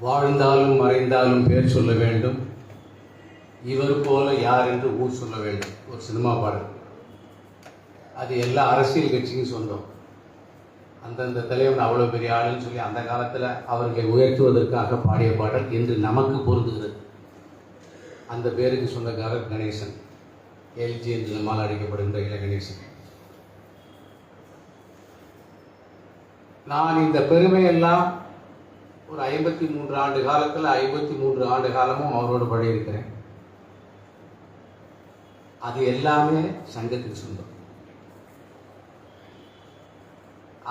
வாழ்ந்தாலும் மறைந்தாலும் பேர் சொல்ல வேண்டும். இவர் போல யார் என்று ஊர் சொல்ல வேண்டும். ஒரு சினிமா பாடல். அது எல்லா அரசியல் கட்சிக்கும் சொந்தம். அந்தந்த தலைவன் அவ்வளோ பெரிய ஆளுன்னு சொல்லி அந்த காலத்தில் அவர்களை உயர்த்துவதற்காக பாடிய பாடல் இன்று நமக்கு பொருந்துகிறது. அந்த பேருக்கு சொந்தக்காரர் கணேசன். எல்ஜி என்று நம்மால் அழைக்கப்படுகின்ற இள கணேசன். நான் இந்த பெருமையெல்லாம் ஒரு ஐம்பத்தி மூன்று ஆண்டு காலத்தில் ஐம்பத்தி மூன்று ஆண்டு காலமும் அவரோடு பழகியிருக்கிறேன். அது எல்லாமே சங்கத்துக்கு சொந்தம்.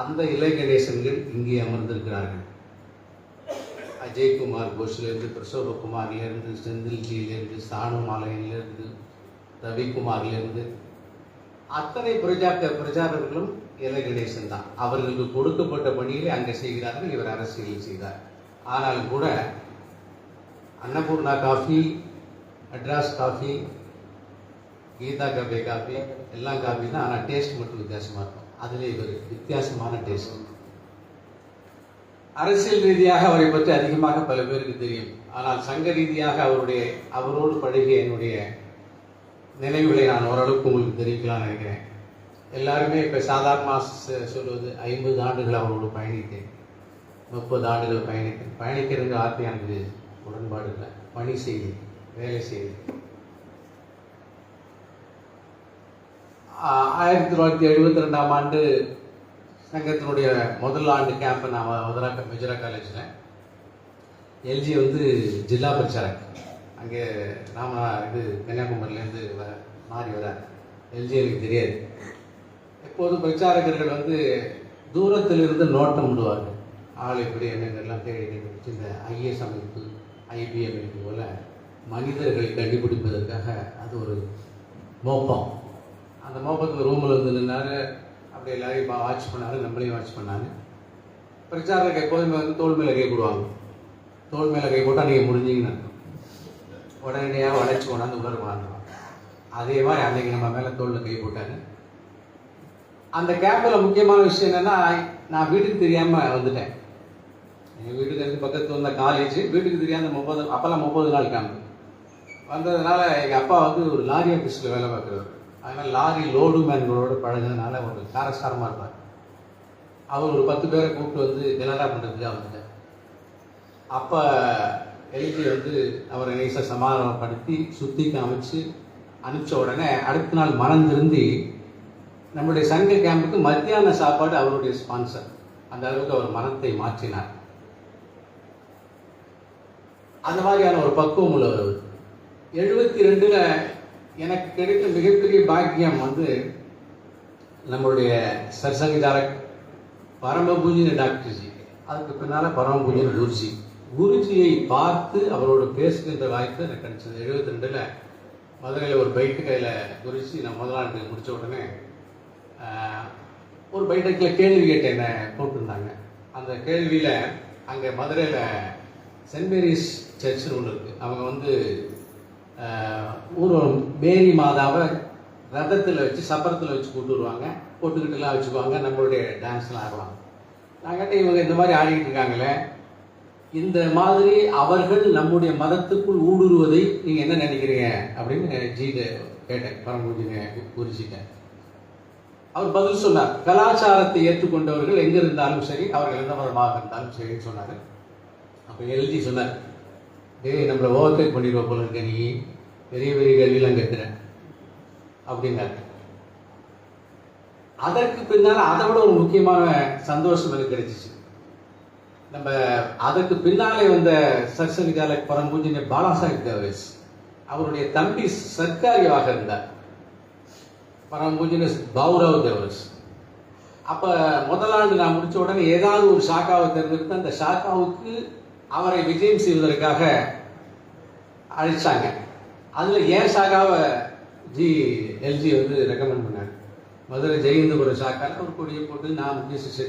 அந்த இளை கணேசன்கள் இங்கே அமர்ந்திருக்கிறார்கள். அஜய்குமார் கோஷ்லேருந்து பிரசோபகுமார்லேருந்து செந்தில்ஜியிலேருந்து சாணுமாலையிலேருந்து ரவிக்குமார்லேருந்து அத்தனை பிரஜாக்க பிரச்சாரர்களும் இலை கணேசன் தான் அவர்களுக்கு கொடுக்கப்பட்ட பணியை அங்கே செய்கிறார்கள் இவர் அரசியலில் செய்தார். ஆனாலும் கூட அன்னபூர்ணா காஃபி அட்ராஸ் காஃபி கீதா கபே காஃபி எல்லாம் காஃபி தான் ஆனால் டேஸ்ட் மட்டும் வித்தியாசமாக இருக்கும். அதில் இவர் வித்தியாசமான டேஸ்ட். அரசியல் ரீதியாக அவரை பற்றி அதிகமாக பல பேருக்கு தெரியும். ஆனால் சங்க ரீதியாக அவருடைய அவரோடு பழகிய என்னுடைய நினைவுகளை நான் ஓரளவுக்கு உங்களுக்கு தெரிவிக்கலாம்னு நினைக்கிறேன். எல்லாருமே இப்போ சாதாரணமாக சொல்வது ஐம்பது ஆண்டுகள் அவரோடு பயணித்தேன். முப்பது ஆண்டுகள் பயணிக்க பயணிக்கிறது வார்த்தை எனக்கு உடன்பாடு இல்லை. பணி செய்தி வேலை செய்தி. ஆயிரத்தி தொள்ளாயிரத்தி எழுபத்தி ரெண்டாம் ஆண்டு சங்கத்தினுடைய முதல் ஆண்டு கேம்பை நான் மதுரா மெஜரா காலேஜில் எல்ஜி வந்து ஜில்லா பிரச்சாரக் அங்கே நாம் இது கன்னியாகுமரியிலேருந்து வ மாறி வரார் எல்ஜி எனக்கு தெரியாது. எப்போதும் பிரச்சாரகர்கள் வந்து தூரத்திலிருந்து நோட்டம் விடுவார்கள். ஆள் எப்படி என்னங்கெல்லாம் தேடி கண்டுபிடிச்சு இந்த ஐஏஎஸ் அமைப்பு ஐபிஎம் அமைப்பு போல் மனிதர்களை கண்டுபிடிப்பதற்காக அது ஒரு மோப்பம். அந்த மோப்பத்துக்கு ரூமில் வந்து நின்னாரு. அப்படி எல்லாரையும் வாட்ச் பண்ணார். நம்மளையும் வாட்ச் பண்ணார். பிரச்சாரருக்கு எப்போதுமே வந்து தோல் மேலே கை போடுவாங்க. தோல் மேலே கை போட்டால் நீங்கள் முடிஞ்சிங்கன்னு உடனடியாக உடச்சி கொண்டாந்து உலர் வாழ்ந்துவாங்க அதே மாதிரி அன்றைக்கி நம்ம மேலே தோளில் கை போட்டாரு. அந்த கேப்பில் முக்கியமான விஷயம் என்னென்னா நான் வீட்டுக்கு தெரியாமல் வந்துட்டேன். எங்கள் வீட்டுக்கு இருந்து பக்கத்து வந்த காலேஜ் வீட்டுக்கு தெரியாத முப்பது அப்போல்லாம் முப்பது நாள் கேம்ப் வந்ததுனால எங்கள் அப்பா வந்து ஒரு லாரி ஆஃபீஸில் வேலை பார்க்குறவர் அதனால் லாரி லோடு மேன்களோடு பழகினதுனால ஒரு காரசாரமாக இருப்பார். அவர் ஒரு பத்து பேரை கூப்பிட்டு வந்து கனடா பண்ணுறதுக்காக வந்துட்டார் அப்போ எழுதி வந்து அவரை நேசை சமாதானப்படுத்தி சுற்றி காமிச்சு அனுப்பிச்ச உடனே அடுத்த நாள் மனம் நம்முடைய சங்க கேம்புக்கு மத்தியான சாப்பாடு அவருடைய ஸ்பான்சர் அந்த அளவுக்கு அவர் மனத்தை மாற்றினார். அந்த மாதிரியான ஒரு பக்குவம் உள்ளவர் அவர். எழுபத்தி ரெண்டில் எனக்கு கிடைத்த மிகப்பெரிய பாக்கியம் வந்து நம்மளுடைய சர்சங்கஜாரக் பரமபூஜின டாக்டர்ஜி அதுக்கு பின்னால் பரமபூஜின குருஜி. குருஜியை பார்த்து அவரோட பேசுகின்ற வாய்ப்பு எனக்கு கிடைச்சது. எழுபத்தி ரெண்டில் மதுரையில் ஒரு பைட்டு கையில் குருஜி நான் முதலாண்டு முடித்த உடனே ஒரு பைட்டக்கில் கேள்வி கேட்டு என்ன போட்டிருந்தாங்க அந்த கேள்வியில் அங்கே மதுரையில் சென்ட் மேரிஸ் சர்ச்னு ஒன்று இருக்குது அவங்க வந்து ஆஹ், ஊர்வலம் மேரி மாதாவை ரதத்தில் வச்சு சப்பரத்தில் வச்சு கூட்டு வருவாங்க. போட்டுக்கிட்டுலாம் வச்சுக்குவாங்க. நம்மளுடைய டான்ஸ்லாம் ஆடுவாங்க. நான் இவங்க இந்த மாதிரி ஆடிக்கிட்டு இருக்காங்களே? இந்த மாதிரி அவர்கள் நம்முடைய மதத்துக்குள் ஊடுருவதை நீங்கள் என்ன நினைக்கிறீங்க? அப்படின்னு ஜீட கேட்டேன். பரம்பூஜின குறிச்சிட்டேன் அவர் பதில் சொன்னார். கலாச்சாரத்தை ஏற்றுக்கொண்டவர்கள் எங்கே இருந்தாலும் சரி அவர்கள் எந்த மதமாக இருந்தாலும் சரின்னு சொன்னார். அப்போ எழுதி சொன்னார் டேய் நம்மளை ஓவர்டேக் பண்ணிடுவோம் போல இருக்க நீ. பெரிய பெரிய கேள்வியெல்லாம் கேட்குறேன் அப்படின்னாரு. அதற்கு பின்னால் அதை விட ஒரு முக்கியமான சந்தோஷம் எனக்கு கிடைச்சிச்சு. நம்ம அதற்கு பின்னாலே வந்த சர்சனிகால பரம்பூஜின பாலாசாஹிப் தேவேஸ் அவருடைய தம்பி சர்க்காரியாக இருந்தார். பரம்பூஜின பௌரவ் தேவஸ் அப்போ முதலாண்டு நான் முடித்த உடனே ஏதாவது ஒரு ஷாக்காவை தேர்ந்தெடுத்து அந்த ஷாக்காவுக்கு அவரை விஜயம் செய்வதற்காக அழைச்சாங்க. அதில் ஏன் ஷாக்காவை ஜி எல்ஜி வந்து ரெக்கமெண்ட் பண்ணாங்க? மதுரை ஜெயந்தபுரம் சாக்கால் ஒரு கொடியை போட்டு நான் முக்கிய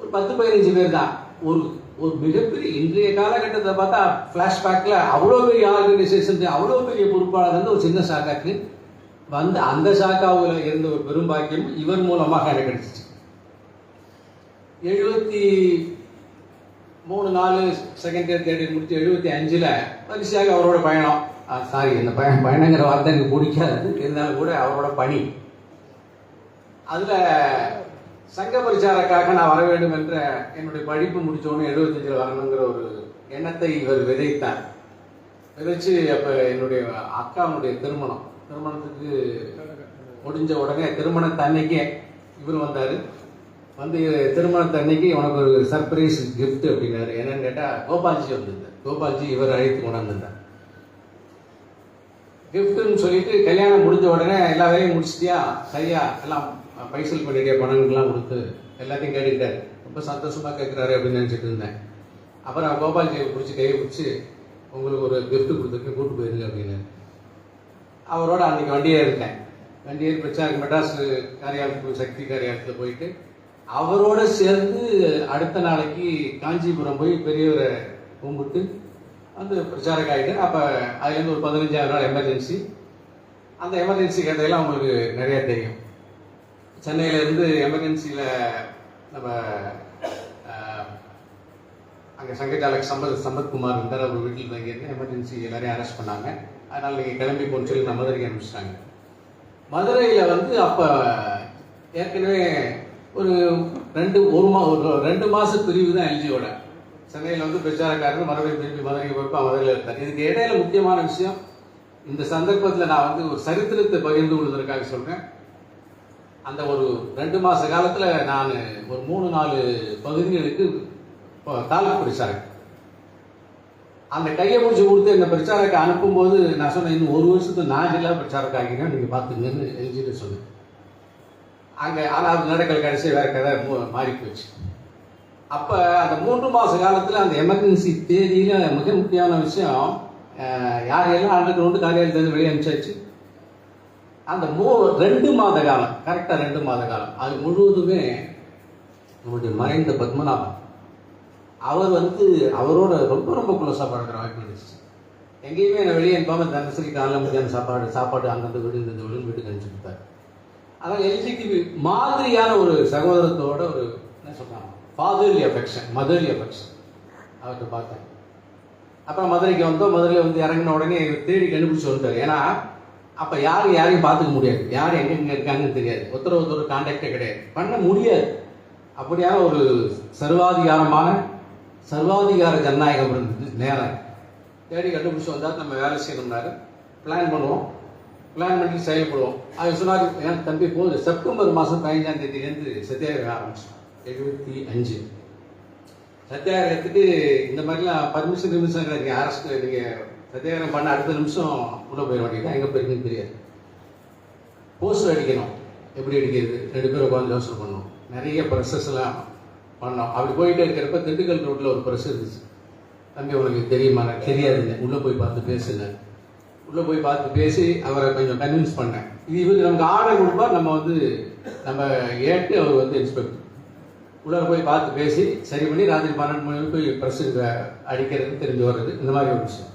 ஒரு பத்து பதினஞ்சு பேர் தான். ஒரு ஒரு மிகப்பெரிய இன்றைய காலகட்டத்தை பார்த்தா ஃப்ளாஷ்பேக்கில் அவ்வளோ பெரிய ஆர்கனைசேஷன் அவ்வளோ பெரிய பொறுப்பாளர் வந்து ஒரு சின்ன சாக்காக்கு வந்து அந்த சாக்காவில் இருந்த ஒரு பெரும் பாக்கியம் இவர் மூலமாக எனக்கு கிடைச்சிச்சு. எழுபத்தி மூணு நாலு செகண்ட் இயர் தேர்ட் இயர் முடிச்சு எழுபத்தி அஞ்சில் வரிசையாக அவரோட பயணம். சாரி இந்த பயணம் பயணங்கிற வார்த்தை எனக்கு பிடிக்காது. இருந்தாலும் கூட அவரோட பணி. அதில் சங்க பரிச்சாரக்காக நான் வர வேண்டும் என்ற என்னுடைய படிப்பு முடித்தோன்னு எழுபத்தஞ்சில் வரணுங்கிற ஒரு எண்ணத்தை இவர் விதைத்தார். விதைச்சு அப்போ என்னுடைய அக்காவுடைய திருமணம். திருமணத்துக்கு முடிஞ்ச உடனே திருமணத்தன்னைக்கே இவர் வந்தார். வந்து திருமணத்தன்னைக்கு உனக்கு ஒரு சர்ப்ரைஸ் கிஃப்ட் அப்படின்னாரு. என்னன்னு கேட்டால் கோபால்ஜி வந்திருந்தார். கோபால்ஜி இவர் அழைத்து கொண்டாந்துருந்தார் கிஃப்ட்டுன்னு சொல்லிட்டு கல்யாணம் முடிஞ்ச உடனே எல்லா வேலையும் முடிச்சிட்டியா? சரியா? எல்லாம் பைசல் பண்ணிட்டியா பணங்கள்லாம் கொடுத்து எல்லாத்தையும் கேட்டுக்கிட்டார். ரொம்ப சந்தோஷமா கேட்குறாரு அப்படின்னு நினச்சிட்டு இருந்தேன். அப்புறம் கோபால்ஜியை பிடிச்சி கையை பிடிச்சி உங்களுக்கு ஒரு கிஃப்ட் கொடுத்துருக்கு கூட்டு போயிருங்க அப்படின்னு அவரோட அன்னைக்கு வண்டியே இருக்கேன். வண்டியே பிரச்சாரம் மெட்ராஸ் காரியாலயத்துக்கு சக்தி காரியாலயத்தில் போயிட்டு அவரோட சேர்ந்து அடுத்த நாளைக்கு காஞ்சிபுரம் போய் பெரியவரை கும்பிட்டு வந்து பிரச்சாரக் ஆகிட்டு அப்போ அதுலேருந்து ஒரு பதினஞ்சாயிரம் நாள் எமர்ஜென்சி அந்த எமர்ஜென்சி கதையெல்லாம் அவங்களுக்கு நிறையா தெரியும். சென்னையிலேருந்து எமர்ஜென்சியில் நம்ம அங்கே சங்கச்சாலக் சம்பத் சம்பத்குமார் இருந்தார் அவர் வீட்டில் தங்கியிருந்து எமர்ஜென்சி எல்லாரையும் அரெஸ்ட் பண்ணாங்க. அதனால் நீங்கள் கிளம்பி போன்னு சொல்லி நான் மதுரைக்கு அனுப்பிச்சிட்டாங்க. மதுரையில் வந்து அப்போ ஏற்கனவே ஒரு ரெண்டு ஒரு மா ஒரு ரெண்டு மாத பிரிவு தான் எல்ஜியோட. சென்னையில் வந்து பிரச்சாரக்காரர் மறுபடி திருப்பி மதுரைக்கு போய்ப்பா மதுரையில் இருந்தார் இதுக்கு இடையில முக்கியமான விஷயம் இந்த சந்தர்ப்பத்தில் நான் வந்து ஒரு சரித்திரத்தை பகிர்ந்து கொள்வதற்காக சொல்கிறேன் அந்த ஒரு ரெண்டு மாத காலத்தில் நான் ஒரு மூணு நாலு பகுதிகளுக்கு தாலுக்கு பிரச்சாரம். அந்த கையை பிடிச்சி கொடுத்து இந்த பிரச்சாரக்கு அனுப்பும்போது நான் சொன்னேன் இன்னும் ஒரு வருஷத்துக்கு நான் எல்லாம் பிரச்சாரக்கு நீங்கள் பார்த்துங்கன்னு எல்ஜிட்டு சொன்னேன். அங்கே ஆனால் அது நடக்கல கடைசி வேற கதை மூ- மாறி போச்சு அப்போ அந்த மூன்று மாத காலத்தில் அந்த எமர்ஜென்சி தேதியில் மிக முக்கியமான விஷயம் யாரையெல்லாம் ஆண்டுக்கு கிரவுண்டு காரியாலயத்திலேருந்து வெளியே அனுப்பிச்சாச்சு? அந்த மூ ரெண்டு மாத காலம் கரெக்டாக ரெண்டு மாத காலம் அது முழுவதுமே நம்முடைய மறைந்த பத்மநாபன். அவர் வந்து அவரோட ரொம்ப ரொம்ப குளோஸாக பழகிற வாய்ப்பு இருந்துச்சு. எங்கேயுமே என்னை வெளியே அனுப்பாமல் தினசரி காலையில் மத்தியானம் சாப்பாடு சாப்பாடு அந்தந்த வீடு இந்த வீடு வீட்டுக்கு அனுப்பிச்சு கொடுத்தாரு அதான் எல்ஜிக்கு மாதிரியான ஒரு சகோதரத்தோட ஒரு என்ன சொல்றாங்க ஃபாதர்லி அஃபெக்ஷன் மதர்லி அஃபெக்ஷன் அவர்கிட்ட பார்த்தேன். அப்புறம் மதுரைக்கு வந்தோம். மதுரையில் வந்து இறங்கின உடனே தேடி கண்டுபிடிச்சு வந்துட்டார் ஏன்னா அப்போ யாரும் யாரையும் பார்த்துக்க முடியாது. யார் எங்கெங்கே இருக்காங்கன்னு தெரியாது. ஒருத்தர் ஒருத்தர் கான்டாக்டே கிடையாது. பண்ண முடியாது. அப்படியான ஒரு சர்வாதிகாரமான சர்வாதிகார ஜனநாயகம் இருந்தது. நேரம் தேடி கண்டுபிடிச்சி வந்தால் நம்ம வேலை செய்யணும்னாரு. பிளான் பண்ணுவோம். பிளான் பண்ணி செயல்படுவோம். அது சொன்னார் என் தம்பி போகுது செப்டம்பர் மாதம் பதினஞ்சாம் தேதியிலேருந்து சத்தியாகிரகம் ஆரம்பிச்சோம் எழுபத்தி அஞ்சு. சத்தியாகிரகத்துக்கு இந்த மாதிரிலாம் பர்மிஷன் கிர்மிஷன் நீங்கள் அரெஸ்ட் நீங்கள் சத்தியாகிரகம் பண்ண அடுத்த நிமிஷம் உள்ளே போயிட மாட்டேங்க எங்கே போயிருக்குன்னு தெரியாது. போஸ்டர் அடிக்கணும். எப்படி அடிக்கிறது? ரெண்டு பேரும் உட்காந்து யோசனை பண்ணோம் நிறைய ப்ரெஸ்ஸஸ் எல்லாம் பண்ணோம் அப்படி போயிட்டே இருக்கிறப்ப திண்டுக்கல் ரோட்டில் ஒரு ப்ரெஸ் இருந்துச்சு. தம்பி உனக்கு தெரியுமா? தெரியாதுங்க. உள்ளே போய் பார்த்து பேசுங்க. உள்ளே போய் பார்த்து பேசி அவரை கொஞ்சம் கன்வின்ஸ் பண்ணேன். இது இவர் நமக்கு ஆர்டர் கொடுப்பா நம்ம வந்து நம்ம ஏட்டு அவர் வந்து இன்ஸ்பெக்டர் உள்ளே போய் பார்த்து பேசி சரி பண்ணி ராத்திரி பன்னெண்டு மணி வரைக்கும் போய் ப்ரெஸ்ஸுக்கு அடிக்கிறது தெரிஞ்சு வர்றது இந்த மாதிரி ஒரு விஷயம்.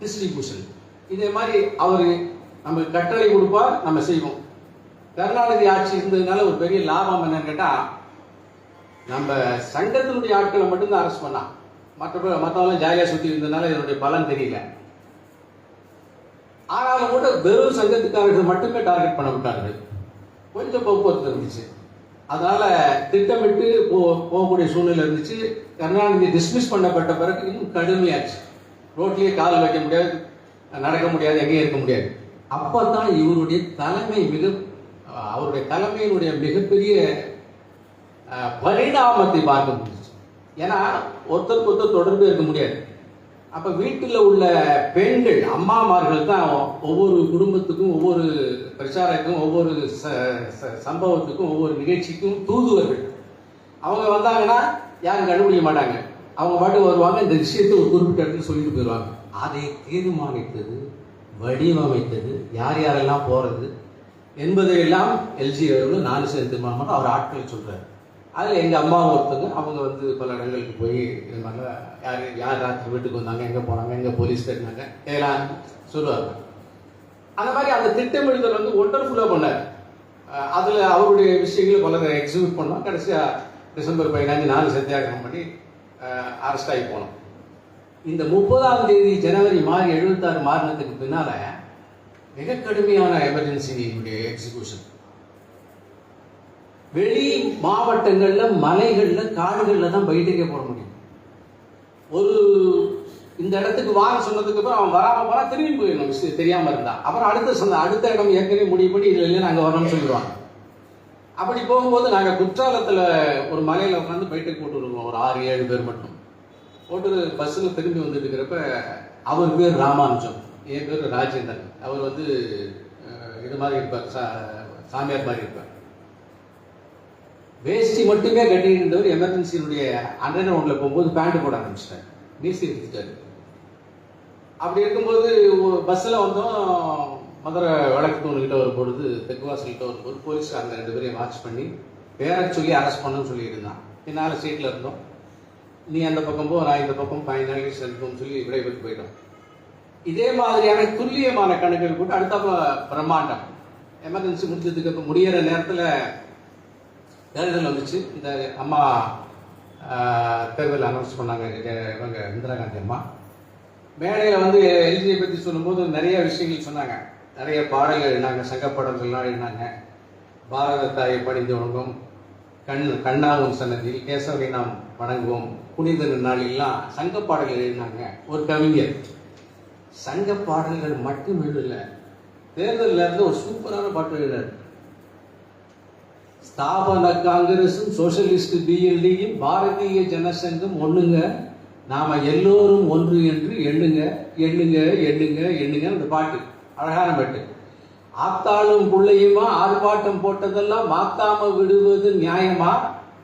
டிஸ்ட்ரிபியூஷன் இதே மாதிரி அவர் நமக்கு கட்டளை கொடுப்பா நம்ம செய்வோம். கருணாநிதி ஆட்சி இருந்ததுனால ஒரு பெரிய லாபம் என்னன்னு கேட்டால் நம்ம சங்கத்தினுடைய ஆட்களை மட்டும்தான் அரெஸ்ட் பண்ணான் மற்றபடி மற்றவங்களாம் ஜாலியாக சுற்றி இருந்ததுனால இதனுடைய பலன் தெரியல. ஆனாலும் கூட வெறும் சங்கத்துக்காரர்கள் மட்டுமே டார்கெட் பண்ண விட்டார்கள். கொஞ்சம் போக்குவரத்து இருந்துச்சு. அதனால திட்டமிட்டு போ போகக்கூடிய சூழ்நிலை இருந்துச்சு. கருணாநிதி டிஸ்மிஸ் பண்ணப்பட்ட பிறகு இன்னும் கடுமையாச்சு. ரோட்லேயே கால் வைக்க முடியாது நடக்க முடியாது எங்கேயும் இருக்க முடியாது. அப்பதான் இவருடைய தலைமை மிக அவருடைய தலைமையினுடைய மிகப்பெரிய பரிணாமத்தை பார்க்க முடிஞ்சுச்சு. ஏன்னா ஒருத்தருக்கு ஒருத்தர் தொடர்பு இருக்க முடியாது. அப்ப வீட்டில் உள்ள பெண்கள் அம்மாமார்கள் தான் ஒவ்வொரு குடும்பத்துக்கும் ஒவ்வொரு பிரச்சாரத்துக்கும் ஒவ்வொரு ச- ச- சம்பவத்துக்கும் ஒவ்வொரு நிகழ்ச்சிக்கும் தூதுவர்கள். அவங்க வந்தாங்கன்னா யாரும் கண்டுபிடிக்க மாட்டாங்க. அவங்க பாட்டு வருவாங்க இந்த விஷயத்தை ஒரு குறிப்பிட்ட இடத்துல சொல்லிட்டு போயிடுவாங்க. அதை தீர்மானித்தது வடிவமைத்தது யார் யாரெல்லாம் போறது என்பதையெல்லாம் எல்ஜி அவர்கள் நாலு சேர்ந்து தீர்மானம் அவர் ஆட்கள் சொல்றாரு. அதில் எங்கள் அம்மா ஒருத்தங்க அவங்க வந்து பல இடங்களுக்கு போய் இது மாதிரிலாம் யார் யார் ராத்திரி வீட்டுக்கு வந்தாங்க எங்கே போனாங்க எங்கே போலீஸ் கட்டினாங்க இதெல்லாம் சொல்லுவாங்க. அந்த மாதிரி அந்த திட்டமிடுதல் வந்து ஒண்டர்ஃபுல்லாக பண்ணார். அதில் அவருடைய விஷயங்களும் பல எக்ஸிக்யூட் பண்ணோம். கடைசியாக டிசம்பர் பதினஞ்சு நாலு சத்தியாகிரகம் பண்ணி அரெஸ்ட் ஆகி போனோம். இந்த முப்பதாம் தேதி ஜனவரி மாறி எழுபத்தாறு மாறினதுக்கு பின்னால் மிக கடுமையான எமர்ஜென்சியுடைய எக்ஸிக்யூஷன் வெளி மாவட்டங்களில் மலைகளில் காடுகளில் தான் பைட்டுக்கே போட முடியும். ஒரு இந்த இடத்துக்கு வாங்க சொன்னதுக்கு அப்புறம் அவன் வராம போனால் திரும்பி போயிடணும் விஷயம் தெரியாமல் இருந்தா. அப்புறம் அடுத்த சொந்த அடுத்த இடம் ஏற்கனவே முடிவு பண்ணி இதுல இல்லை நாங்கள் வரணும்னு சொல்லிடுவாங்க. அப்படி போகும்போது நாங்கள் குற்றாலத்தில் ஒரு மலையில் உட்காந்து பைட்டுக்கு போட்டு வருவோம். ஒரு ஆறு ஏழு பேர் மட்டும். போட்டு பஸ்ஸில் திரும்பி வந்துட்டு இருக்கிறப்ப அவர் பேர் ராமானுஜம். என் பேர் ராஜேந்திரன். அவர் வந்து இது மாதிரி இருப்பார். சா- சாமியார் மாதிரி இருப்பார். வேஷ்டி மட்டுமே கட்டிட்டு இருந்தவர் எமர்ஜென்சியினுடைய அண்டர் ஒன்ல போகும்போது பேண்ட் போட ஆரம்பிச்சிட்டாரு. நீசி எடுத்துட்டாரு அப்படி இருக்கும்போது பஸ்ஸில் வந்தோம். மதுரை வழக்கு தூண்கிட்ட வரும்பொழுது பொழுது தெக்குவாசல்கிட்ட ஒரு பொழுது போலீஸ்காரங்க ரெண்டு பேரையும் வாட்ச் பண்ணி பேரை சொல்லி அரெஸ்ட் பண்ணணும்னு சொல்லியிருந்தான். என்னால் சீட்டில் இருந்தோம். நீ அந்த பக்கம் போ நான் இந்த பக்கம் ஃபைனலி செல்வம்னு சொல்லி விடைபெற்று போயிட்டோம். இதே மாதிரியான துல்லியமான கணக்குகள் போட்டு அடுத்த பிரம்மாண்டம். எமர்ஜென்சி முடிஞ்சதுக்கு அப்புறம் முடியிற நேரத்தில் தேர்தல் வந்துச்சு? இந்த அம்மா தேர்தல் அனௌன்ஸ் பண்ணாங்க இவங்க இந்திரா காந்தி அம்மா. மேடையில் வந்து எல்ஜியை பற்றி சொல்லும்போது நிறைய விஷயங்கள் சொன்னாங்க. நிறைய பாடல்கள் எழுதினாங்க சங்க பாடல்கள்லாம் எழுதினாங்க. பாரத தாயை பணிந்து வணங்கும் கண் கண்ணாவும் சன்னதியில் கேசவரை நாம் வணங்குவோம். புனித நாளெல்லாம் சங்க பாடல்கள் எழுதினாங்க. ஒரு கவிஞர். சங்க பாடல்கள் மட்டும் எழுதலை. தேர்தலில் இருந்து ஒரு சூப்பரான பாட்டு எழுதினார். ஸ்தாபன காங்கிரஸும் சோசியலிஸ்ட் பிஎல்டியும் பாரதிய ஜனசங்கம் ஒண்ணுங்க. நாம எல்லோரும் ஒன்று என்று எண்ணுங்க. எண்ணுங்க எண்ணுங்க எண்ணுங்க அந்த பாட்டு. அழகான பாட்டு. ஆத்தாளும் புள்ளையுமா? ஆர்ப்பாட்டம் போட்டதெல்லாம் மாத்தாம விடுவது நியாயமா?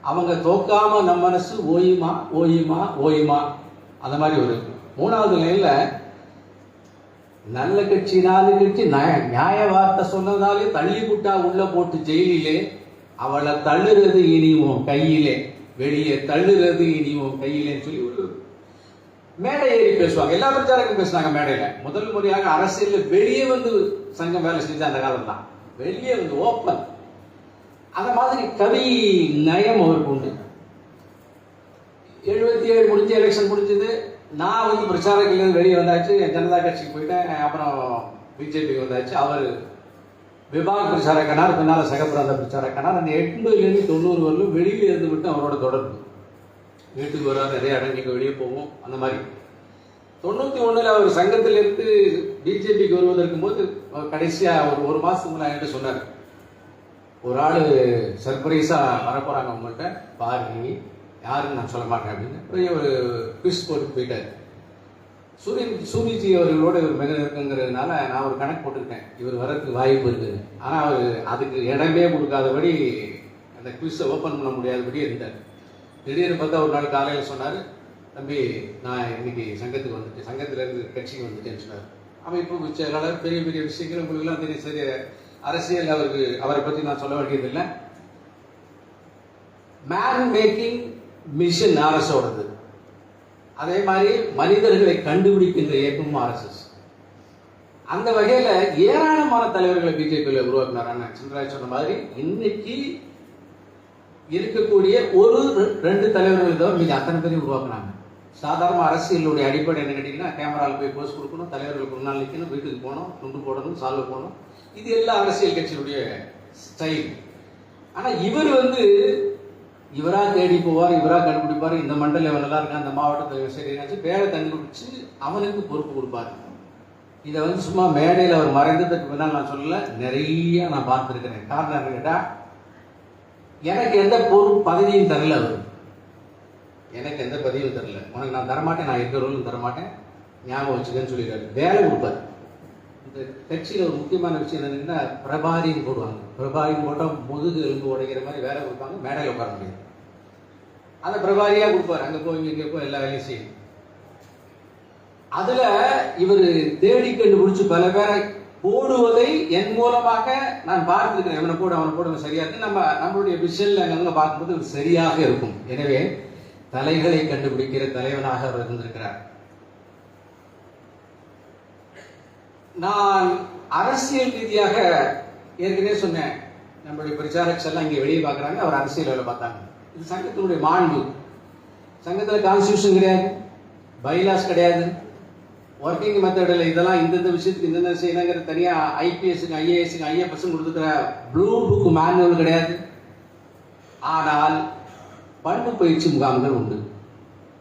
அவங்க தோக்காம நம்ம மனசு ஓயுமா? ஓயுமா? ஓயுமா? அந்த மாதிரி ஒரு மூணாவது லைன்ல நல்ல கட்சி நாலு கட்சி நியாய நியாய வார்த்தை சொன்னதாலே தள்ளி புட்டா உள்ள போட்டு ஜெயிலிலே அவளை தள்ளுறது இனி உன் கையிலே. வெளியே தள்ளுறது இனி உன் கையிலேன்னு சொல்லி ஒரு மேடை ஏறி பேசுவாங்க. எல்லா பிரச்சாரக்கும் பேசினாங்க மேடையில. முதல் முறையாக அரசியல் வெளியே வந்து சங்கம் வேலை செஞ்ச அந்த காலம் தான் வெளியே வந்து ஓப்பன் அந்த மாதிரி கவி நயம் அவருக்கு உண்டு. எழுபத்தி ஏழு முடிஞ்சு எலெக்ஷன் முடிஞ்சது. நான் வந்து பிரச்சாரத்திலேருந்து வெளியே வந்தாச்சு. ஜனதா கட்சிக்கு போயிட்டேன். அப்புறம் பிஜேபிக்கு வந்தாச்சு. அவர் விபாக் பிரச்சாரக்கனார் பின்னால் சகப்பிராந்த பிரச்சாரக்கனார் அந்த எண்பதுலேருந்து தொண்ணூறு வரலும் வெளியில் இருந்து விட்டு அவரோட தொடர்பு. வீட்டுக்கு வர நிறைய இடங்களுக்கு வெளியே போவோம் அந்த மாதிரி. தொண்ணூற்றி ஒன்றில் அவர் சங்கத்திலிருந்து பிஜேபிக்கு வருவதற்கு போது கடைசியாக ஒரு ஒரு மாதத்துக்கு என்கிட்ட சொன்னார். ஒரு ஆள் சர்ப்ரைஸாக வரப்போகிறாங்க உங்கள்கிட்ட பாருங்க யாருன்னு நான் சொல்ல மாட்டேன் அப்படின்னு. பெரிய ஒரு குவிஸ் போட்டு போயிட்டார். சூரியன் சூரியஜி அவர்களோட இவர் மிக இருக்குங்கிறதுனால நான் ஒரு கணக்கு போட்டிருக்கேன். இவர் வரதுக்கு வாய்ப்பு இருக்குது. ஆனால் அவர் அதுக்கு இடமே கொடுக்காதபடி அந்த குவிஸை ஓப்பன் பண்ண முடியாதபடி இருந்தார். திடீர்னு பார்த்தா ஒரு நாள் காலையில் சொன்னார் தம்பி நான் இன்னைக்கு சங்கத்துக்கு வந்துட்டேன். சங்கத்திலேருந்து கட்சிக்கு வந்துட்டேன்னு சொன்னார். அமைப்பு செயலாளர் பெரிய பெரிய விஷயங்கள் உங்களுக்குலாம் தெரியும். சரி அரசியல் அவருக்கு அவரை பற்றி நான் சொல்ல வேண்டியதில்லை. மேன் மேக்கிங் மிஷன் அரசோட அதே மாதிரி மனிதர்களை கண்டுபிடிக்கின்ற இயக்கமும் ஆர்எஸ்எஸ் அந்த வகையில் ஏராளமான தலைவர்களை பிஜேபியில் உருவாக்கினார் அண்ணன் சின்ராஜ் சொன்ன மாதிரி இன்னைக்கு இருக்கக்கூடிய ஒரு ரெ- ரெண்டு தலைவர்கள் தான் மீது அத்தனை பேரையும் உருவாக்குனாங்க. சாதாரண அரசியலுடைய அடிப்படை என்ன கேட்டீங்கன்னா கேமராவில் போய் போஸ்ட் கொடுக்கணும் தலைவர்களுக்கு முன்னால் நிற்கணும் வீட்டுக்கு போகணும் துண்டு போடணும் சால்வ் போகணும் இது எல்லா அரசியல் கட்சியினுடைய ஸ்டைல் ஆனால் இவர் வந்து இவராக தேடி போவார் இவராக கண்டுபிடிப்பார். இந்த மண்டலம் இவன் நல்லா இருக்கான் அந்த மாவட்டத்தில் சரி என்னாச்சு பேரை கண்டுபிடிச்சு அவனுக்கு பொறுப்பு கொடுப்பார். இதை வந்து சும்மா மேடையில் அவர் மறைந்ததுக்கு பின்னால் நான் சொல்லல நிறைய நான் பார்த்துருக்கிறேன். காரணம் என்ன கேட்டால் எனக்கு எந்த பொறுப்பு பதவியும் தரல அவர். எனக்கு எந்த பதவியும் தரல. உனக்கு நான் தரமாட்டேன் நான் எந்த ரோலும் தரமாட்டேன் ஞாபகம் வச்சுக்கன்னு சொல்லிடுறாரு. வேலை கொடுப்பாரு. கட்சியில் ஒரு முக்கியமான விஷயம் என்னன்னா பிரபாரின்னு போடுவாங்க. பிரபாரின்னு போட்டால் முதுகு எலும்பு உடைக்கிற மாதிரி வேலை கொடுப்பாங்க மேடையில் உட்கார முடியாது. அந்த பிரபாரியாக கொடுப்பார். அங்கே போய் இங்கே போய் எல்லா வேலையும் செய்யும். அதுல இவர் தேடி கண்டுபிடிச்சு பல பேரை போடுவதை என் மூலமாக நான் பார்த்துருக்கிறேன். இவனை போடு அவனை போடு இவன் சரியா இருக்கு. நம்ம நம்மளுடைய விஷயம் அங்கங்க பார்க்கும்போது சரியாக இருக்கும். எனவே தலைகளை கண்டுபிடிக்கிற தலைவனாக அவர் இருந்திருக்கிறார். நான் அரசியல் ரீதியாக ஏற்கனவே சொன்னேன். நம்மளுடைய பிரச்சாரக்ஸ் எல்லாம் இங்கே வெளியே பார்க்குறாங்க அவர் அரசியல் வேலை பார்த்தாங்க. இது சங்கத்தினுடைய மாண்பு. சங்கத்தில் கான்ஸ்டியூஷன் கிடையாது பைலாஸ் கிடையாது. ஒர்க்கிங் மெத்தடில் இதெல்லாம் இந்தந்த விஷயத்துக்கு இந்தந்த செய்யணுங்கிற தனியாக ஐபிஎஸ்க்கு ஐஏஎஸ்க்கு ஐஎஃப்எஸ் கொடுத்துக்கிற ப்ளூ புக் மேனுவல் கிடையாது. ஆனால் பண்பு பயிற்சி முகாம்கள் உண்டு.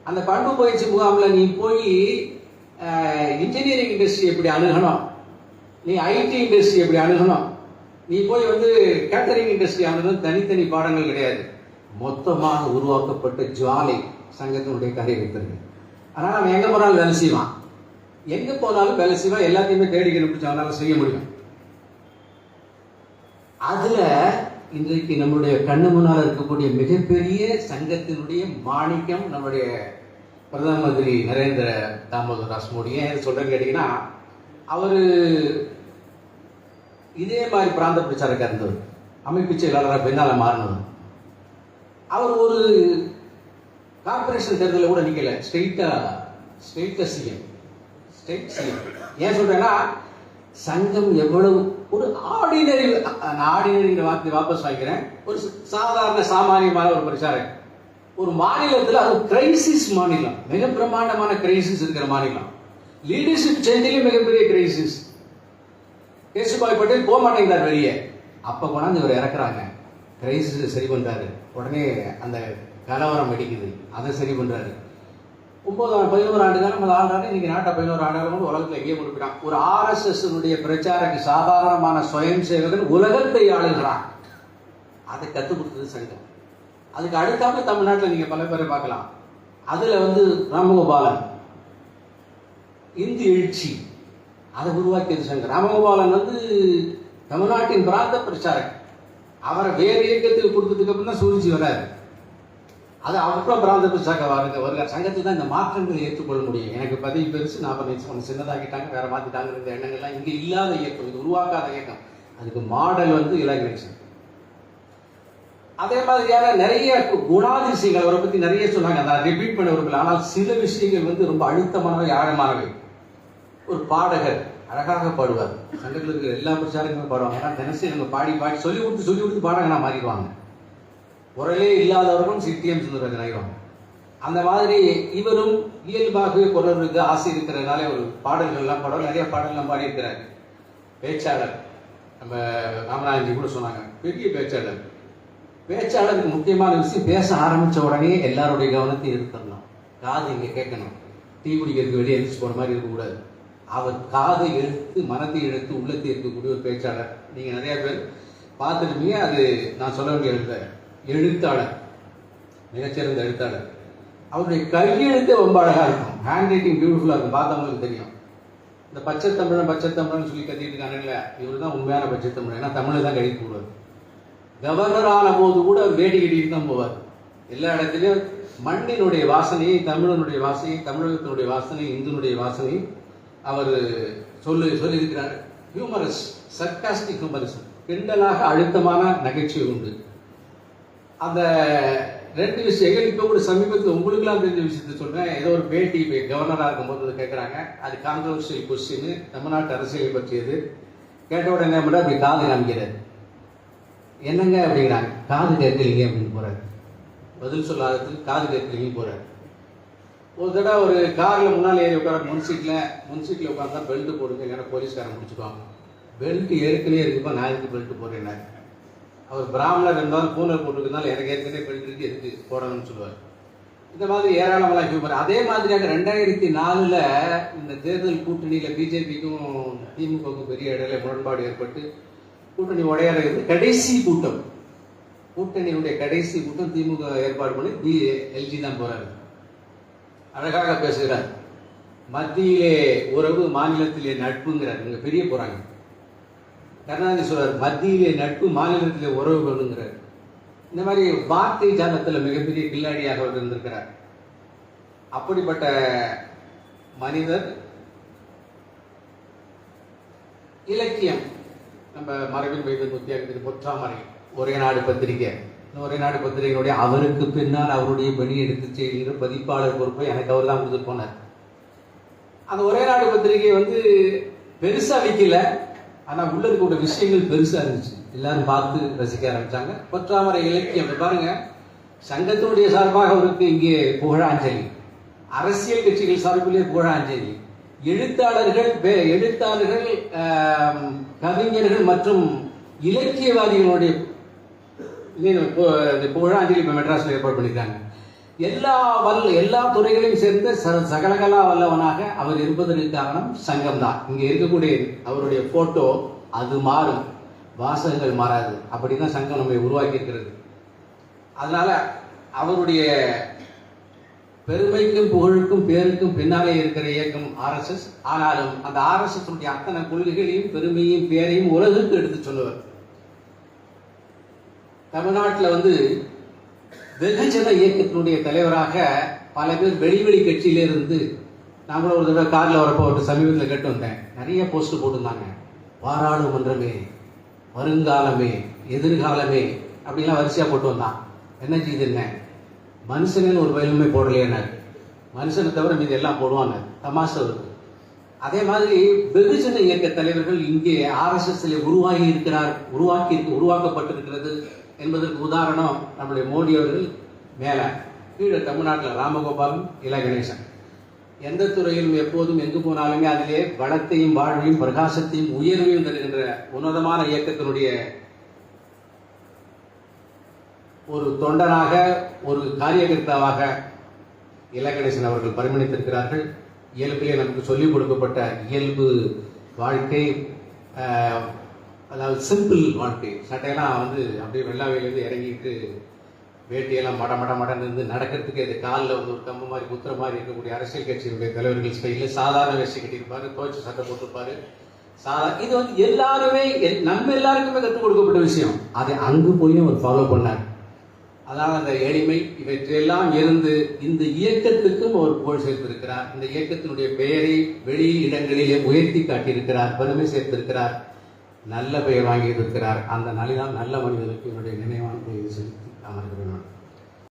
அந்த பண்பு பயிற்சி முகாமில் நீ போய் இன்ஜினியரிங் இண்டஸ்ட்ரி எப்படி அணுகணும்? நீ ஐடி இண்டஸ்ட்ரி எப்படி அணுகணும்? நீ போய் வந்து கேட்டரிங் இண்டஸ்ட்ரி அணுகணும் தனித்தனி பாடங்கள் கிடையாது. மொத்தமாக உருவாக்கப்பட்ட ஜுவாலை சங்கத்தினுடைய காரியகர்த்தர்கள் ஆனால் அவன் எங்கே போனாலும் வேலை செய்வான். எங்கே போனாலும் வேலை செய்வான். எல்லாத்தையுமே தேடி கண்டுபிடிச்சு அவனால் செய்ய முடியும். அதில் இன்றைக்கு நம்முடைய கண்ணு முன்னால் இருக்கக்கூடிய மிகப்பெரிய சங்கத்தினுடைய மாணிக்கம் நம்முடைய பிரதம மந்திரி நரேந்திர தாமோதர் தாஸ் மோடி ஏன் சொல்கிறேன்னு கேட்டிங்கன்னா அவர் இதே மாதிரி பிராந்த பிரச்சாரக்காக இருந்தவர். அமைப்பு செயலாளராக பின்னால் மாறினவர். அவர் ஒரு கார்பரேஷன் தேர்தலில் கூட நிற்கல ஸ்டெயிட்டாக ஸ்டெயிட்டாக சிஎம். State CM. ஏன் சொல்கிறேன்னா சங்கம் எவ்வளவு ஒரு ஆர்டினரி ஆர்டினரிங்கிற வார்த்தை வாபஸ் வாங்கிக்கிறேன். ஒரு சாதாரண சாமானியமான ஒரு பிரச்சாரம் ஒரு மாநிலத்தில் அது கிரைசிஸ் மாநிலம் மிக பிரம்மாண்டமான கிரைசிஸ் இருக்கிற மாநிலம். லீடர்ஷிப் சேஞ்சிலையும் மிகப்பெரிய கிரைசிஸ் கேசுபாய் பட்டேல் போக மாட்டேங்கிறார் வெளியே. அப்போ கொண்டாந்து இவர் இறக்குறாங்க. கிரைசிஸ் சரி பண்ணுறாரு உடனே அந்த கலவரம் வெடிக்குது. அதை சரி பண்ணுறாரு ஒன்பது பதினோரு ஆண்டு காலம் அது ஆண்டாண்டு இன்னைக்கு நாட்டை பதினோரு ஆண்டு காலம் உலகத்தில் எங்கேயே கொடுப்பிட்டான் ஒரு ஆர்எஸ்எஸ்னுடைய பிரச்சாரக்கு சாதாரணமான சுயம் சேவகன் உலகத்தை ஆளுகிறான் அதை கற்றுக் கொடுத்தது சங்கம். அதுக்கு அடுத்தாப்புல தமிழ்நாட்டில் நீங்கள் பல பேரை பார்க்கலாம். அதில் வந்து ராமகோபாலன். இந்து எழுச்சி. அதை உருவாக்கியது சங்கம் ராமகோபாலன் வந்து தமிழ்நாட்டின் பிராந்த பிரச்சாரக். அவரை வேறு இயக்கத்துக்கு கொடுத்ததுக்கு அப்புறம் தான் சூழ்ச்சி வராது அது அப்புறம் பிராந்த பிரச்சாரம் வருங்க வருங்க சங்கத்தில் தான் இந்த மாற்றங்களை ஏற்றுக்கொள்ள முடியும். எனக்கு பதவி பெருசு நான் பண்ணி ஒன்று சின்னதாக்கிட்டாங்க வேற மாத்திட்டாங்க இந்த எண்ணங்கள்லாம் இங்கே இல்லாத இயக்கம் இது உருவாக்காத இயக்கம். அதுக்கு மாடல் வந்து இலங்கணேசன் அதே மாதிரியான நிறைய குணாதிசயங்கள் அவரை பத்தி நிறைய சொன்னாங்க. நான் ரிப்பீட் பண்ண விரும்பல ஆனால் சில விஷயங்கள் வந்து ரொம்ப அழுத்தமானவை ஆழமானவை. ஒரு பாடகர் அழகாக பாடுவார். சங்கத்தில் இருக்கிற எல்லா பிரச்சாரங்களும் பாடுவாங்க. ஏன்னா தினசரி அவங்க பாடி பாடி சொல்லி கொடுத்து சொல்லி கொடுத்து பாடகனா மாறிடுவாங்க. குரலே இல்லாதவர்களும் சித்தியம் சுந்தரராஜன் ஆகிடுவாங்க அந்த மாதிரி இவரும் இயல்பாகவே குரலுக்கு ஆசை இருக்கிறதுனால ஒரு பாடல்கள் எல்லாம் நிறைய பாடல்கள்லாம் பாடி இருக்கிறாரு பேச்சாளர். நம்ம ராமநாதன்ஜி கூட சொன்னாங்க. பெரிய பேச்சாளர். பேச்சாளருக்கு முக்கியமான விஷயம் பேச ஆரம்பிச்ச உடனே எல்லாருடைய கவனத்தை எடுத்துடணும் காது இங்க கேட்கணும். டீ குடிக்கிறதுக்கு வெளியே எழுந்திரிச்சு போன மாதிரி இருக்கக்கூடாது. அவர் காதை எடுத்து மனத்தை எடுத்து உள்ளத்தை இருக்கக்கூடிய ஒரு பேச்சாளர். நீங்க நிறைய பேர் பார்த்துருப்பீங்க. அது நான் சொல்ல வேண்டிய எழுத்த. எழுத்தாளர். மிகச்சிறந்த எழுத்தாளர். அவருடைய கையெழுத்தே ரொம்ப அழகா இருக்கும். ஹேண்ட் ரைட்டிங் பியூட்டிஃபுல்லா இருக்கும். பார்த்தவங்களுக்கு தெரியும். இந்த பச்சை தமிழன் பச்சை தமிழன் சொல்லி கத்திட்டு இருக்காங்கல்ல இவர் தான் உண்மையான பச்சை தமிழன். ஏன்னா தமிழ் தான் கழித்து போடுவார் கவர்னர் ஆன போது கூட அவர் வேட்டி கட்டிட்டு தான் போவார். எல்லா இடத்துலையும் மண்ணினுடைய வாசனையை தமிழனுடைய வாசனை தமிழகத்தினுடைய வாசனை இந்துனுடைய வாசனை அவர் சொல்லி சொல்லியிருக்கிறார். ஹியூமரஸ் சர்க்காஸ்டிக் ஹியூமரஸ் கிண்டலாக அழுத்தமான நகைச்சுவை உண்டு. அந்த ரெண்டு விஷயங்கள் இப்போ கூட சமீபத்தில் உங்களுக்குலாம் தெரிஞ்ச விஷயத்த சொல்கிறேன் ஏதோ ஒரு பேட்டி இப்போ கவர்னராக இருக்கும்போது கேட்குறாங்க அது கான்ட்ரவர்ஷியல் கொஸ்டின் தமிழ்நாட்டு அரசியலை பற்றியது. கேட்ட உடனே என்ன அப்படி காது காமிக்கிறார். என்னங்க அப்படிங்கிறாங்க. காது கேட்கலீங்க அப்படின்னு போகிறாரு பதில் சொல்லாததுக்கு காது கேட்கலீங்க போகிறாரு ஒரு தடவை ஒரு காரில் முன்னால் ஏறி உட்கார முன் சீட்ல முன் தான் உட்காந்தா பெல்ட் போடுங்க ஏன்னா போலீஸ்காரன் முடிச்சுக்குவாங்க பெல்ட்டு ஏற்கனவே இருக்குப்பா நான் எதுக்கு பெல்ட்டு போடுறேன் அவர் பிராமணர் இருந்தாலும் பூனை போட்டுருக்கனால எனக்கு ஏற்கனவே பெல்ட் இருக்கு எதுக்கு போடணும்னு சொல்லுவார். இந்த மாதிரி ஏராளமெல்லாம் ஹியூமர் அதே மாதிரியாக ரெண்டாயிரத்தி நாலில் இந்த தேர்தல் கூட்டணியில் பிஜேபிக்கும் திமுகவுக்கும் பெரிய இடையில முரண்பாடு ஏற்பட்டு கூட்டணி உடையாறது கடைசி கூட்டம். கூட்டணியுடைய கடைசி கூட்டம் திமுக ஏற்பாடு பண்ணி பி எல்ஜி தான் போறாரு. அழகாக பேசுகிறார். மத்தியிலே உறவு மாநிலத்திலே நட்புங்கிறார். இங்க பெரிய போறாங்க. கருணாநிதி சொல்றார் மத்தியிலே நட்பு மாநிலத்திலே உறவு பண்ணுங்கிறார் இந்த மாதிரி வார்த்தை ஜாதத்தில் மிகப்பெரிய கில்லாடியாக அவர் இருந்திருக்கிறார். அப்படிப்பட்ட மனிதர் இலக்கியம் நம்ம மரபின் வைத்த முத்தியாகத்துக்கு பொற்றாமரை ஒரே நாடு பத்திரிகை. ஒரே நாடு பத்திரிகையினுடைய அவருக்கு பின்னால் அவருடைய பணி எடுத்து செய்கிற பதிப்பாளர் பொறுப்பை எனக்கு அவர் தான் கொடுத்துட்டு போனார். அந்த ஒரே நாடு பத்திரிகை வந்து பெருசாக விற்கல ஆனால் உள்ள இருக்கக்கூடிய விஷயங்கள் பெருசாக இருந்துச்சு. எல்லாரும் பார்த்து ரசிக்க ஆரம்பித்தாங்க பொற்றாமரை இலக்கியம் பாருங்க. சங்கத்தினுடைய சார்பாக அவருக்கு இங்கே புகழாஞ்சலி. அரசியல் கட்சிகள் சார்பிலே புகழாஞ்சலி. எழுத்தாளர்கள் பே- எழுத்தாளர்கள் கவிஞர்கள் மற்றும் இலக்கியவாதிகளுடைய இப்போ இந்த புகழாஞ்சலி இப்போ மெட்ராஸில் ஏற்பாடு பண்ணியிருக்காங்க எல்லா வல்ல எல்லா துறைகளையும் சேர்ந்த ச- சகலகலா வல்லவனாக அவர் இருப்பதற்கு காரணம் சங்கம் தான் இங்கே இருக்கக்கூடிய அவருடைய ஃபோட்டோ அது மாறும். வாசகங்கள் மாறாது. அப்படி தான் சங்கம் நம்மை உருவாக்கி இருக்கிறது அதனால் அவருடைய பெருமைக்கும் புகழுக்கும் பேருக்கும் பின்னாலே இருக்கிற இயக்கம் ஆர்எஸ்எஸ் ஆனாலும் அந்த ஆர்எஸ்எஸ் உடைய அத்தனை கொள்கைகளையும் பெருமையும் பேரையும் உலகுக்கு எடுத்து சொல்லுவார். தமிழ்நாட்டில் வந்து வெகுஜன இயக்கத்தினுடைய தலைவராக பல பேர் வெளிவெளி கட்சியிலிருந்து நான் ஒரு தடவை காரில் வரப்போ ஒரு சமீபத்தில் கேட்டு வந்தேன். நிறைய போஸ்ட் போட்டிருந்தாங்க. பாராளுமன்றமே வருங்காலமே எதிர்காலமே அப்படிலாம் வரிசையாக போட்டு வந்தான். என்ன செய்து என்ன? மனுஷனேன்னு ஒரு வயலுமே போடலையேனாரு மனுஷனை தவிர மீது எல்லாம் போடுவாங்க. தமாஷா இருக்கு. அதே மாதிரி வெகுஜன இயக்க தலைவர்கள் இங்கே ஆர்எஸ்எஸ்ல உருவாகி இருக்கிறார் உருவாக்கி உருவாக்கப்பட்டிருக்கிறது என்பதற்கு உதாரணம் நம்முடைய மோடி அவர்கள் மேல. கீழே தமிழ்நாட்டில் ராமகோபாலும் இல கணேசன். எந்த துறையிலும் எப்போதும் எங்கு போனாலுமே அதிலே வளத்தையும் வாழ்வையும் பிரகாசத்தையும் உயர்வையும் தருகின்ற உன்னதமான இயக்கத்தினுடைய ஒரு தொண்டனாக ஒரு காரியகர்த்தாவாக இலகணேசன் அவர்கள் பரிமணித்திருக்கிறார்கள். இயல்பிலே நமக்கு சொல்லிக் கொடுக்கப்பட்ட இயல்பு வாழ்க்கை அதாவது சிம்பிள் வாழ்க்கை. சட்டையெல்லாம் வந்து அப்படியே வெள்ளாவையிலேருந்து இறங்கிட்டு வேட்டியெல்லாம் மட மட மடன்னு இருந்து நடக்கிறதுக்கு அது காலில் வந்து ஒரு கம்பு மாதிரி குத்துற மாதிரி இருக்கக்கூடிய அரசியல் கட்சியினுடைய தலைவர்கள் ஸ்டைலில் சாதாரண வேஷ்டி கட்டியிருப்பாரு துவைச்ச சட்டை போட்டிருப்பாரு. சாதா இது வந்து எல்லாருமே எல்- நம்ம எல்லாருக்குமே கற்றுக் கொடுக்கப்பட்ட விஷயம். அதை அங்கு போய் அவர் ஃபாலோ பண்ணார். அதாவது அந்த எளிமை இவற்றையெல்லாம் இருந்து இந்த இயக்கத்துக்கும் அவர் புகழ் சேர்த்திருக்கிறார். இந்த இயக்கத்தினுடைய பெயரை வெளி இடங்களிலே உயர்த்தி காட்டியிருக்கிறார் பெருமை சேர்த்திருக்கிறார். நல்ல பெயர் வாங்கி இருக்கிறார் அந்த நல்ல நல்ல மனிதனுக்கு என்னுடைய நினைவான பெயரை செலுத்தி அமர்கிறேன்